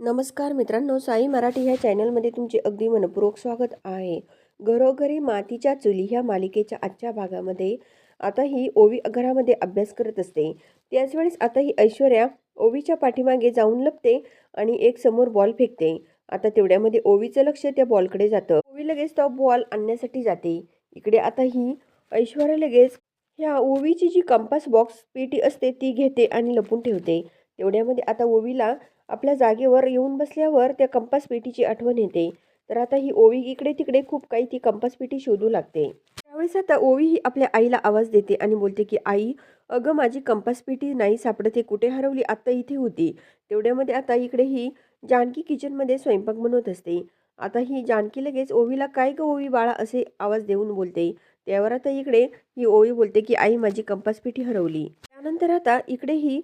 नमस्कार मित्रांनो साई मराठी ह्या चॅनलमध्ये तुमचे अगदी मनपूर्वक स्वागत आहे. घरोघरी मातीच्या चुली ह्या मालिकेच्या आजच्या भागामध्ये आता ही ओवी घरामध्ये अभ्यास करत असते. त्याचवेळेस आता ही ऐश्वर्या ओवीच्या पाठीमागे जाऊन लपते आणि एक समोर बॉल फेकते. आता तेवढ्यामध्ये ओवीचं लक्ष त्या बॉलकडे जातं. ओवी लगेच तो बॉल आणण्यासाठी जाते. इकडे आता ही ऐश्वर्या लगेच ह्या ओवीची जी कंपास बॉक्स पेटी असते ती घेते आणि लपून ठेवते. तेवढ्यामध्ये आता ओवीला आपल्या जागेवर येऊन बसल्यावर त्या कंपास पेटीची आठवण येते. तर आता ही ओवी इकडे तिकडे खूप काही ती कंपास पेटी शोधू लागते. त्यावेळेस आता ओवी ही आपल्या आईला आवाज देते आणि बोलते की आई अगं माझी कंपास पेटी नाही सापडते कुठे हरवली? आत्ता इथे होती. तेवढ्यामध्ये आता इकडे ही जानकी किचनमध्ये स्वयंपाक बनवत असते. आता ही जानकी लगेच ओवीला काय गं ओवी बाळा? असे आवाज देऊन बोलते. त्यावर आता इकडे ही ओवी बोलते की आई माझी कंपास पेटी हरवली. त्यानंतर आता इकडे ही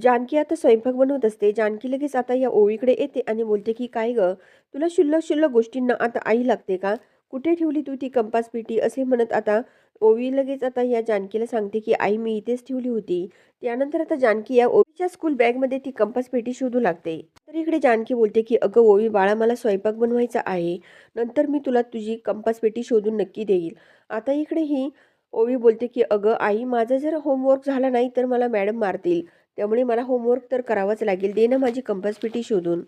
जानकी आता स्वयंपाक बनवत असते. जानकी लगेच आता या ओवीकडे येते आणि बोलते की काय ग? तुला शुल्लक शुल्लक गोष्टींना आता आई लागते का? कुठे ठेवली तू ती कंपास पेटी? असे म्हणत आता ओवी लगेच आता या जानकीला सांगते की आई मी इथेच ठेवली होती. त्यानंतर आता जानकी या ओवीच्या स्कूल बॅगमध्ये ती कंपास पेटी शोधू लागते. तर इकडे जानकी बोलते की अगं ओवी बाळा मला स्वयंपाक बनवायचा आहे. नंतर मी तुला तुझी कंपास पेटी शोधून नक्की देईल. आता इकडे ही ओवी बोलते की अगं आई माझा जर होमवर्क झाला नाही तर मला मॅडम मारतील. त्यामुळे मला होमवर्क तर करावाच लागेल. दे ना माझी कंपास पेटी शोधून.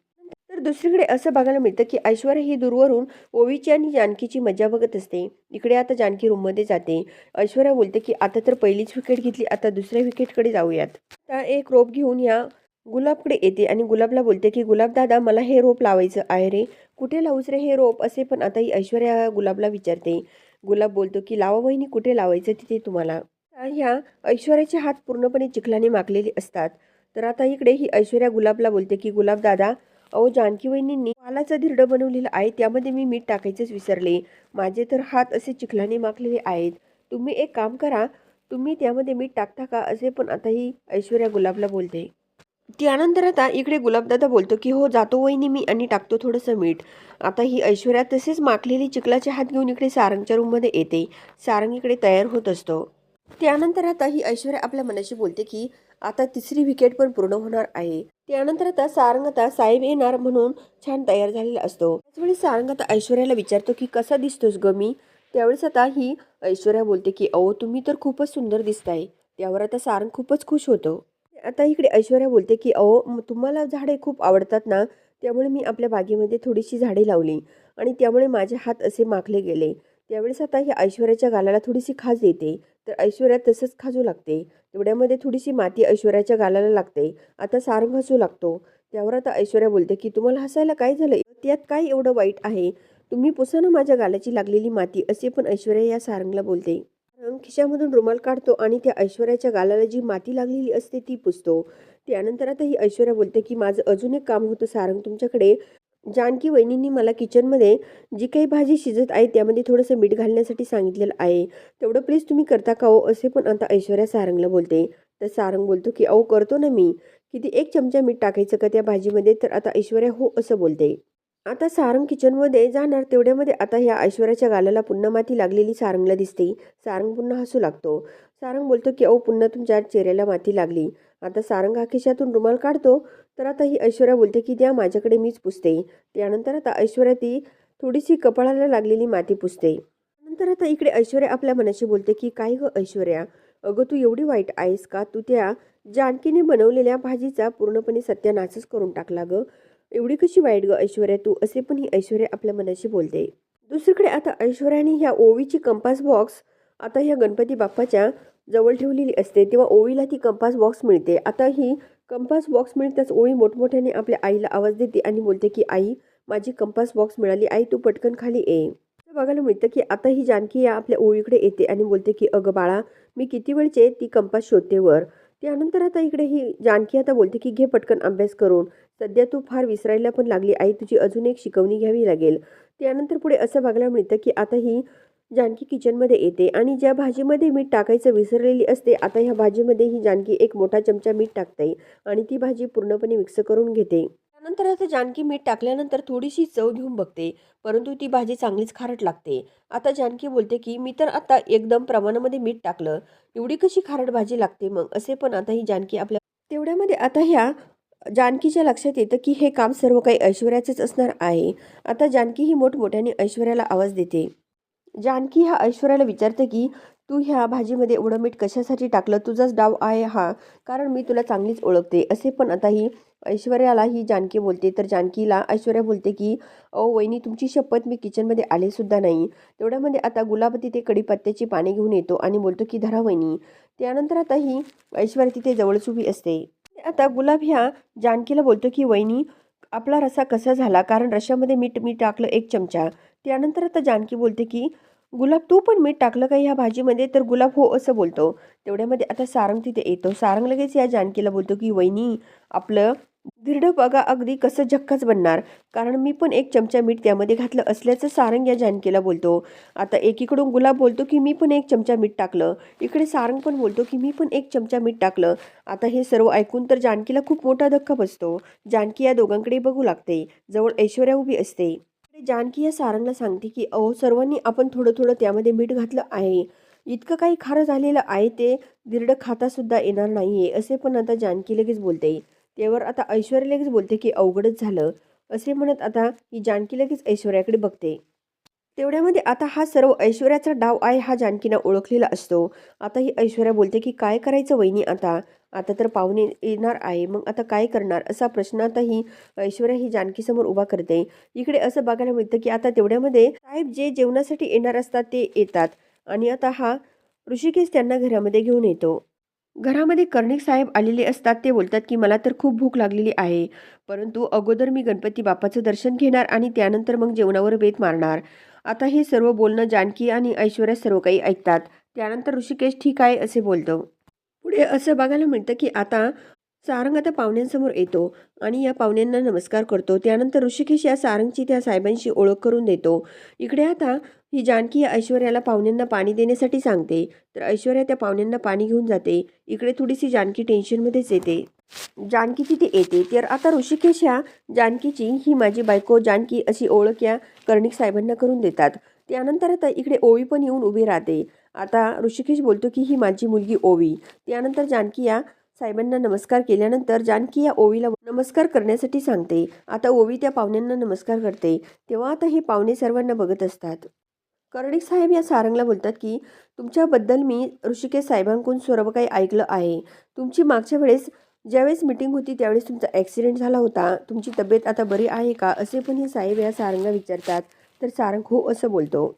तर दुसरीकडे असं बघायला मिळतं की ऐश्वर्या ही दूरवरून ओवीची आणि जानकीची मजा बघत असते. इकडे आता जानकी रूममध्ये जाते. ऐश्वर्या बोलते की आता तर पहिलीच विकेट घेतली आता दुसऱ्या विकेटकडे जाऊयात. आता एक रोप घेऊन या गुलाबकडे येते आणि गुलाबला बोलते की गुलाब दादा मला हे रोप लावायचं आहे रे. कुठे लावूच रे हे रोप असे पण आता ही ऐश्वर्या गुलाबला विचारते. गुलाब बोलतो की लावा वहिनी कुठे लावायचं तिथे तुम्हाला? ह्या ऐश्वर्याचे हात पूर्णपणे चिखलाने मागलेले असतात. तर आता इकडे ही ऐश्वर्या गुलाबला बोलते की गुलाब दादा अहो जानकी वहिनींनी पालाचं धिरडं बनवलेलं आहे त्यामध्ये मी मीठ टाकायचंच विसरले. माझे तर हात असे चिखलाने माखलेले आहेत. तुम्ही एक काम करा तुम्ही त्यामध्ये मीठ टाकता का असे पण आता ही ऐश्वर्या गुलाबला बोलते. त्यानंतर आता इकडे गुलाबदादा बोलतो की हो जातो वहिनी मी आणि टाकतो थोडंसं मीठ. आता ही ऐश्वर्या तसेच माखलेली चिखलाचे हात घेऊन इकडे सारंगच्या रूममध्ये येते. सारंग इकडे तयार होत असतो. त्यानंतर आता ही ऐश्वर्या आपल्या मनाशी बोलते की आता तिसरी विकेट पण पूर्ण होणार आहे. त्यानंतर आता सारंग आता साहेब येणार म्हणून छान तयार झालेला असतो. त्याचवेळी सारंग आता ऐश्वर्याला विचारतो की कसा दिसतोस ग मी? त्यावेळेस आता ही ऐश्वर्या बोलते की अहो तुम्ही तर खूपच सुंदर दिसताय. त्यावर आता सारंग खूपच खुश होतो. आता इकडे ऐश्वर्या बोलते की अहो तुम्हाला झाडे खूप आवडतात ना त्यामुळे मी आपल्या बागेमध्ये थोडीशी झाडे लावली आणि त्यामुळे माझे हात असे माखले गेले. त्यावेळेस आता ही ऐश्वर्याच्या गालाला थोडीशी खाज येते. तर ऐश्वर्या तसंच खाजू लागते. तेवढ्यामध्ये थोडीशी माती ऐश्वर्याच्या गालाला लागते. आता सारंग हसू लागतो. त्यावर आता ऐश्वर्या बोलते की तुम्हाला हसायला काय झालं त्यात काय एवढं वाईट आहे? तुम्ही पुसा ना माझ्या गालाची लागलेली माती असे पण ऐश्वर्या या सारंगला बोलते. सारंग खिशामधून रुमाल काढतो आणि त्या ऐश्वर्याच्या गालाला जी माती लागलेली असते ती पुसतो. त्यानंतर आता ही ऐश्वर्या बोलते की माझं अजून एक काम होतं सारंग तुमच्याकडे. जानकी वहिनींनी मला किचनमध्ये जी काही भाजी शिजत आहे त्यामध्ये थोडंसं मीठ घालण्यासाठी सांगितलेलं आहे. तेवढं प्लीज तुम्ही करता का हो? असे पण आता ऐश्वर्या सारंगला बोलते. तर सारंग बोलतो की अहो करतो ना मी. किती एक चमचा मीठ टाकायचं का त्या भाजीमध्ये? तर आता ऐश्वर्या हो असं बोलते. आता सारंग किचनमध्ये जाणार तेवढ्यामध्ये आता ह्या ऐश्वर्याच्या गालाला पुन्हा माती लागलेली सारंगला दिसते. सारंग पुन्हा हसू लागतो. सारंग बोलतो की अहो पुन्हा तुमच्या चेहऱ्याला माती लागली. आता सारंग खिशातून रुमाल काढतो तर आता ही ऐश्वर्या बोलते की द्या माझ्याकडे मीच पुसते. त्यानंतर आता ऐश्वर्या ती थोडीशी कपाळाला लागलेली माती पुसते. नंतर आता इकडे ऐश्वर्या आपल्या मनाशी बोलते की काय ग ऐश्वर्या? अगं तू एवढी वाईट आहेस का? तू त्या जानकीने बनवलेल्या भाजीचा पूर्णपणे सत्यानाशच करून टाकला ग. एवढी कशी वाईट ग ऐश्वर्या तू? असे पण ही ऐश्वर्या आपल्या मनाशी बोलते. दुसरीकडे आता ऐश्वर्याने ह्या ओवीची कंपास बॉक्स आता ह्या गणपती बाप्पाच्या जवळ ठेवलेली असते तेव्हा ओळीला ती कंपास बॉक्स मिळते. आता ही कंपास बॉक्स मिळताच ओळी मोठमोठ्याने आपल्या आईला आवाज देते आणि बोलते की आई माझी कंपास बॉक्स मिळाली. आई तू पटकन खाली ये. बघायला मिळतं की आता ही जानकी या आपल्या ओळीकडे येते आणि बोलते की अगं बाळा मी किती वेळचे ती कंपास शोधते वर. त्यानंतर आता इकडे ही जानकी आता बोलते की घे पटकन अभ्यास करून. सध्या तू फार विसरायला पण लागली. आई तुझी अजून एक शिकवणी घ्यावी लागेल. त्यानंतर पुढे असं बघायला मिळतं की आता ही जानकी किचनमध्ये येते आणि ज्या भाजीमध्ये मीठ टाकायचं विसरलेली असते आता ह्या भाजीमध्ये ही जानकी एक मोठा चमचा मीठ टाकते आणि ती भाजी पूर्णपणे मिक्स करून घेते. त्यानंतर आता जानकी मीठ टाकल्यानंतर थोडीशी चव घेऊन बघते परंतु ती भाजी चांगलीच खारट लागते. आता जानकी बोलते की मी तर आता एकदम प्रमाणामध्ये मीठ टाकलं एवढी कशी खारट भाजी लागते मग? असे पण आता ही जानकी आपल्या तेवढ्यामध्ये आता ह्या जानकीच्या लक्षात येतं की हे काम सर्व काही ऐश्वर्याचंच असणार आहे. आता जानकी ही मोठमोठ्याने ऐश्वर्याला आवाज देते. जानकी हा ऐश्वर्याला विचारते की तू ह्या भाजीमध्ये एवढं मीठ कशासाठी टाकलं? तुझाच डाव आहे हा. कारण मी तुला चांगलीच ओळखते. असे पण आता ही ऐश्वर्याला ही जानकी बोलते. तर जानकीला ऐश्वर्या बोलते की ओ वहिनी तुमची शपथ मी किचनमध्ये आले सुद्धा नाही. तेवढ्यामध्ये आता गुलाब तिथे कडीपत्त्याची पाने घेऊन येतो आणि बोलतो की धरा वहिनी. त्यानंतर आता ही ऐश्वर्या तिथे जवळच उभी असते. आता गुलाब ह्या जानकीला बोलतो की वहिनी आपला रसा कसा झाला? कारण रशामध्ये मीठ मी टाकलं एक चमचा. त्यानंतर आता जानकी बोलते की गुलाब तू पण मीठ टाकलं का ह्या भाजीमध्ये? तर गुलाब हो असं बोलतो. तेवढ्यामध्ये आता सारंग तिथे येतो. सारंग लगेच या जानकीला बोलतो की वहिनी आपलं धिरड बघा अगदी कसं झक्काच बनणार. कारण मी पण एक चमचा मीठ त्यामध्ये घातलं असल्याचं सारंग या जानकीला बोलतो. आता एकीकडून गुलाब बोलतो की मी पण एक चमचा मीठ टाकलं. इकडे सारंग पण बोलतो की मी पण एक चमचा मीठ टाकलं. आता हे सर्व ऐकून तर जानकीला खूप मोठा धक्का बसतो. जानकी या दोघांकडे बघू लागते. जवळ ऐश्वर्या उभी असते. जानकी या सारंगला सांगते की अहो सर्वांनी आपण थोडं थोडं त्यामध्ये मीठ घातलं आहे. इतकं काही खारं झालेलं आहे ते दिरडं खातासुद्धा येणार नाही आहे असे पण आता जानकी लगेच बोलते. त्यावर आता ऐश्वर्या लगेच बोलते की अवघडच झालं असे म्हणत आता ही जानकी लगेच ऐश्वर्याकडे बघते. तेवढ्यामध्ये आता हा सर्व ऐश्वर्याचा डाव आहे हा जानकीनं ओळखलेला असतो. आता ही ऐश्वर्या बोलते की काय करायचं वहिनी आता? आता तर पाहुणे येणार आहे. मग आता काय करणार? असा प्रश्न आता ही ऐश्वर्या ही जानकीसमोर उभा करते. इकडे असं बघायला मिळतं की आता तेवढ्यामध्ये साहेब जे जेवणासाठी येणार असतात ते येतात. आणि आता हा ऋषिकेश त्यांना घरामध्ये घेऊन येतो. घरामध्ये कर्णिक साहेब आलेले असतात ते बोलतात की मला तर खूप भूक लागलेली आहे. परंतु अगोदर मी गणपती बाप्पाचं दर्शन घेणार आणि त्यानंतर मग जेवणावर बेत मारणार. आता हे सर्व बोलणं जानकी आणि ऐश्वर्या सर्व काही ऐकतात. त्यानंतर ऋषिकेश ठीक आहे असे बोलतो. पुढे असं बघायला मिळतं की आता सारंग आता पाहुण्यांसमोर येतो आणि या पाहुण्यांना नमस्कार करतो. त्यानंतर ऋषिकेश या सारंगची त्या साहेबांशी ओळख करून देतो. इकडे आता ही जानकी या ऐश्वर्याला पाहुण्यांना पाणी देण्यासाठी सांगते. तर ऐश्वर्या त्या पाहुण्यांना पाणी घेऊन जाते. इकडे थोडीशी जानकी टेन्शनमध्येच येते. जानकी तिथे येते. तर आता ऋषिकेश ह्या जानकीची ही माझी बायको जानकी अशी ओळख या कर्णिक साहेबांना करून देतात. त्यानंतर आता इकडे ओळी पण येऊन उभी राहते. आता ऋषिकेश बोलतो की ही माझी मुलगी ओवी. त्यानंतर जानकी या साहेबांना नमस्कार केल्यानंतर जानकी या ओवीला नमस्कार करण्यासाठी सांगते. आता ओवी त्या पाहुण्यांना नमस्कार करते. तेव्हा आता हे पाहुणे सर्वांना बघत असतात. कर्णिक साहेब या सारंगला बोलतात की तुमच्याबद्दल मी ऋषिकेश साहेबांकडून सर्व काही ऐकलं आहे. तुमची मागच्या वेळेस ज्यावेळेस मीटिंग होती त्यावेळेस तुमचा ॲक्सिडेंट झाला होता. तुमची तब्येत आता बरी आहे का? असे पण हे साहेब या सारंगला विचारतात. तर सारंग हो असं बोलतो.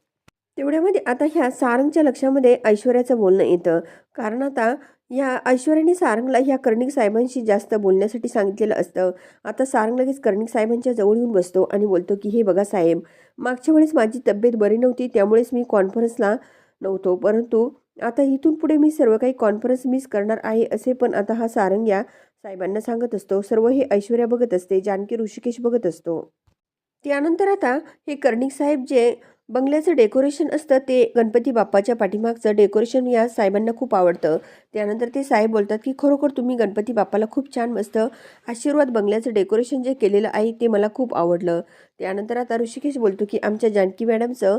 तेवढ्यामध्ये आता ह्या सारंगच्या लक्षामध्ये ऐश्वर्याचं बोलणं येतं. कारण आता ह्या ऐश्वर्याने सारंगला ह्या कर्णिक साहेबांशी जास्त बोलण्यासाठी सांगितलेलं असतं. आता सारंग लगेच कर्णिक साहेबांच्या जवळ येऊन बसतो आणि बोलतो की हे बघा साहेब मागच्या वेळेस माझी तब्येत बरी नव्हती त्यामुळेच मी कॉन्फरन्सला नव्हतो. परंतु आता इथून पुढे मी सर्व काही कॉन्फरन्स मिस करणार आहे असे पण आता हा सारंग या साहेबांना सांगत असतो. सर्व हे ऐश्वर्या बघत असते जानकी ऋषिकेश बघत असतो. त्यानंतर आता हे कर्णिक साहेब जे बंगल्याचं डेकोरेशन असतं ते गणपती बाप्पाच्या पाठीमागचं डेकोरेशन या साहेबांना खूप आवडतं. त्यानंतर ते साहेब बोलतात की खरोखर तुम्ही गणपती बाप्पाला खूप छान मस्त आशीर्वाद बंगल्याचं डेकोरेशन जे केलेलं आहे ते मला खूप आवडलं. त्यानंतर आता ऋषिकेश बोलतो की आमच्या जानकी मॅडमचं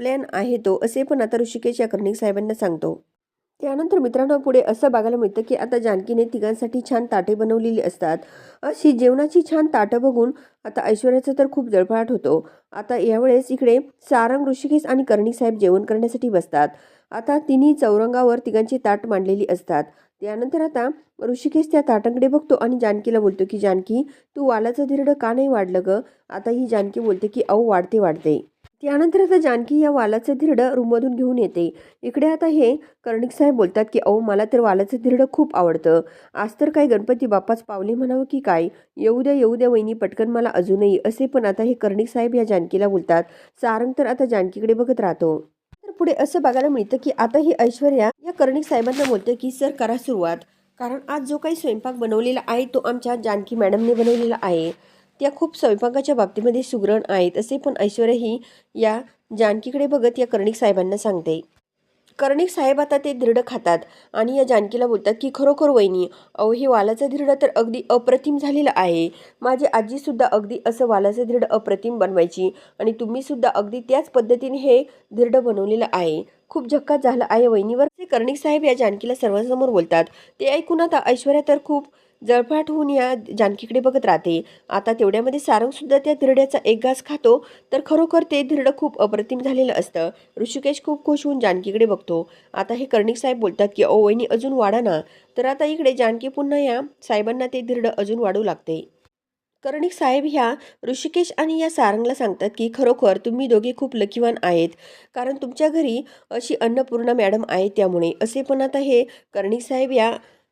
प्लॅन आहे तो असे पण आता ऋषिकेश या कर्णिक साहेबांना सांगतो. त्यानंतर मित्रांनो पुढे असं बघायला मिळतं की आता जानकीने तिघांसाठी छान ताटे बनवलेली असतात. अशी जेवणाची छान ताटं बघून आता ऐश्वर्याचा तर खूप जळफळाट होतो. आता यावेळेस इकडे सारंग ऋषिकेश आणि कर्णिक साहेब जेवण करण्यासाठी बसतात. आता तिन्ही चौरंगावर तिघांची ताट मांडलेली असतात. त्यानंतर आता ऋषिकेश त्या ताटांकडे बघतो आणि जानकीला बोलतो की जानकी तू वालाचं धिरडं का नाही वाढलं ग? आता ही जानकी बोलते की अहो वाढते वाढते. त्यानंतर आता जानकी या वालाचं धिरडं रूममधून घेऊन येते. इकडे आता हे कर्णिक साहेब बोलतात की अहो मला तर वालाचं धिरडं खूप आवडतं. आज तर काय गणपती बाप्पाच पावले म्हणावं की काय? येऊ द्या येऊ द्या वहिनी पटकन मला अजूनही. असे पण आता हे कर्णिक साहेब या जानकीला बोलतात. सारंग तर आता जानकीकडे बघत राहतो. तर पुढे असं बघायला मिळतं की आता ही ऐश्वर्या या कर्णिक साहेबांना बोलते की सर करा सुरुवात. कारण आज जो काही स्वयंपाक बनवलेला आहे तो आमच्या जानकी मॅडमने बनवलेला आहे. त्या खूप स्वयंपाकाच्या बाबतीमध्ये सुग्रण आहेत असे पण ऐश्वर्या ही या जानकीकडे बघत या कर्णिक साहेबांना सांगते. कर्णिक साहेब आता ते दृढ खातात आणि या जानकीला बोलतात की खरोखर वहिनी अहो हे वालाचं दृढ तर अगदी अप्रतिम झालेलं आहे. माझी आजीसुद्धा अगदी असं वालाचं दृढ अप्रतिम बनवायची आणि तुम्हीसुद्धा अगदी त्याच पद्धतीने हे दृढ बनवलेलं आहे. खूप झक्काच झालं आहे वहिनीवर. ते कर्णिक साहेब या जानकीला सर्वांसमोर बोलतात. ते ऐकून आता ऐश्वर्या तर खूप जळफाट होऊन या जानकीकडे बघत राहते. आता तेवढ्यामध्ये सारंगसुद्धा त्या धिरड्याचा एक घास खातो तर खरोखर ते धिरडं खूप अप्रतिम झालेलं असतं. ऋषिकेश खूप खुश होऊन जानकीकडे बघतो. आता हे कर्णिक साहेब बोलतात की ओ वहिनी अजून वाढा ना. तर आता इकडे जानकी पुन्हा या साहेबांना ते धिरडं अजून वाढू लागते. कर्णिक साहेब ह्या ऋषिकेश आणि या सारंगला सांगतात की खरोखर तुम्ही दोघे खूप लकीवान आहेत. कारण तुमच्या घरी अशी अन्नपूर्णा मॅडम आहे त्यामुळे. असे पण आता हे कर्णिक साहेब या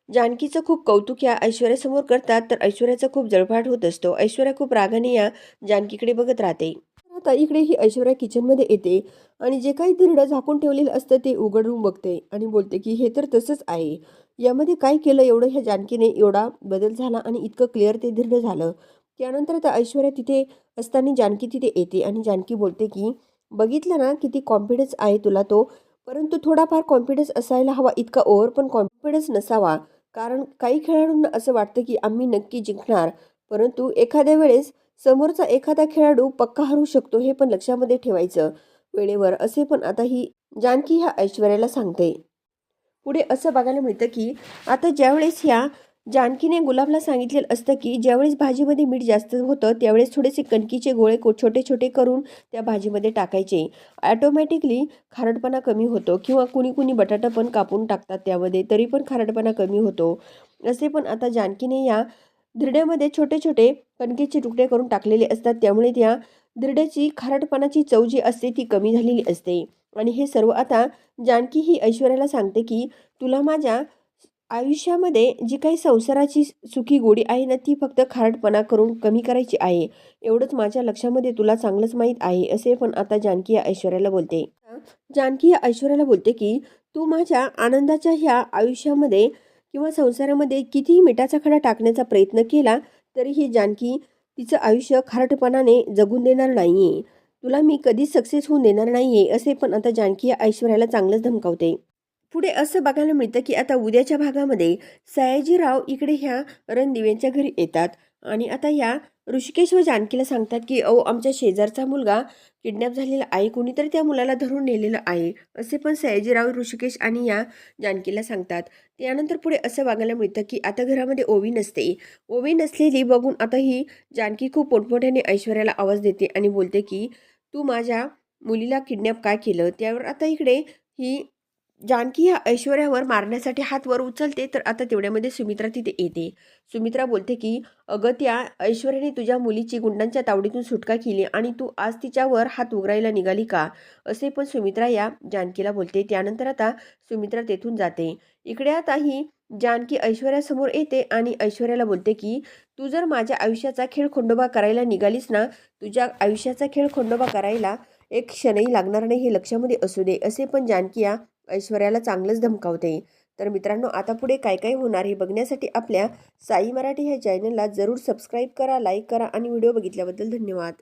जानकीचं खूप कौतुक या ऐश्वर्यासमोर करतात तर ऐश्वर्याचा खूप जळफाट होत असतो. ऐश्वर्या खूप रागाने या जानकीकडे बघत राहते. आता इकडे ही ऐश्वर्या किचनमध्ये येते आणि जे काही धिरडं झाकून ठेवलेलं असतं ते उघडून बघते आणि बोलते की हे तर तसंच आहे. यामध्ये काय केलं एवढं ह्या जानकीने? एवढा बदल झाला आणि इतकं क्लिअर ते धिरडं झालं. त्यानंतर आता ऐश्वर्या तिथे असताना जानकी तिथे येते आणि जानकी बोलते की बघितलं ना किती कॉन्फिडन्स आहे तुला तो. परंतु थोडाफार कॉन्फिडन्स असायला हवा इतका ओव्हर पण कॉन्फिडन्स नसावा. कारण काही खेळाडूंना असं वाटतं की आम्ही नक्की जिंकणार. परंतु एखाद्या वेळेस समोरचा एखादा खेळाडू पक्का हरू शकतो हे पण लक्षामध्ये ठेवायचं. वेळेवर असे पण आता ही जानकी ह्या ऐश्वर्याला सांगते. पुढे असं बघायला मिळतं की आता ज्यावेळेस ह्या जानकीने गुलाबला सांगितलेलं असतं की ज्यावेळेस भाजीमध्ये मीठ जास्त होतं त्यावेळेस थोडेसे कणकीचे गोळे को छोटे छोटे करून त्या भाजीमध्ये टाकायचे. ॲटोमॅटिकली खारटपणा कमी होतो किंवा कुणी कुणी बटाटा पण कापून टाकतात त्यामध्ये तरी पण खारटपणा कमी होतो. असे पण आता जानकीने या धिरड्यामध्ये छोटे छोटे कणकेचे तुकडे करून टाकलेले असतात. त्यामुळे त्या धिरड्याची खारटपणाची चव जी असते ती कमी झालेली असते. आणि हे सर्व आता जानकी ही ऐश्वर्याला सांगते की तुला माझ्या आयुष्यामध्ये जी काही संसाराची सुखी गोडी आहे ना ती फक्त खारटपणा करून कमी करायची आहे. एवढंच माझ्या लक्षामध्ये तुला चांगलंच माहीत आहे असे पण आता जानकी या ऐश्वर्याला बोलते. जानकी या ऐश्वर्याला बोलते की तू माझ्या आनंदाच्या ह्या आयुष्यामध्ये किंवा संसारामध्ये कितीही मिठाचा खडा टाकण्याचा प्रयत्न केला तरीही जानकी तिचं आयुष्य खारटपणाने जगून देणार नाही आहे तुला मी कधीच सक्सेस होऊन देणार नाही आहे असे पण आता जानकी या ऐश्वर्याला चांगलंच धमकावते. पुढे असं बघायला मिळतं की आता उद्याच्या भागामध्ये सयाजीराव इकडे ह्या रणदिव्यांच्या घरी येतात. आणि आता या ऋषिकेश व जानकीला सांगतात की अहो आमच्या शेजारचा मुलगा किडनॅप झालेला आहे कोणीतरी त्या मुलाला धरून नेलेलं आहे. असे पण सयाजीराव ऋषिकेश आणि या जानकीला सांगतात. त्यानंतर पुढे असं बघायला मिळतं की आता घरामध्ये ओवी नसते. ओवी नसलेली बघून आता ही जानकी खूप पोटमोठ्याने ऐश्वर्याला आवाज देते आणि बोलते की तू माझ्या मुलीला किडनॅप काय केलं? त्यावर आता इकडे ही जानकी ह्या ऐश्वर्यावर मारण्यासाठी हात वर उचलते तर आता तेवढ्यामध्ये सुमित्रा तिथे येते. सुमित्रा बोलते की अगं त्या ऐश्वर्याने तुझ्या मुलीची गुंडांच्या तावडीतून सुटका केली आणि तू आज तिच्यावर हात उघडायला निघाली का? असे पण सुमित्रा या जानकीला बोलते. त्यानंतर आता सुमित्रा तेथून जाते. इकडे आता ही जानकी ऐश्वर्यासमोर येते आणि ऐश्वर्याला बोलते की तू जर माझ्या आयुष्याचा खेळ खंडोबा करायला निघालीस ना तुझ्या आयुष्याचा खेळ खंडोबा करायला एक क्षणही लागणार नाही हे लक्षामध्ये असू दे. असे पण जानकी या ऐश्वर्याला चांगलंच धमकावते. तर मित्रांनो आता पुढे काय काय होणार हे बघण्यासाठी आपल्या साई मराठी ह्या चॅनलला जरूर सबस्क्राईब करा लाईक करा आणि व्हिडिओ बघितल्याबद्दल धन्यवाद.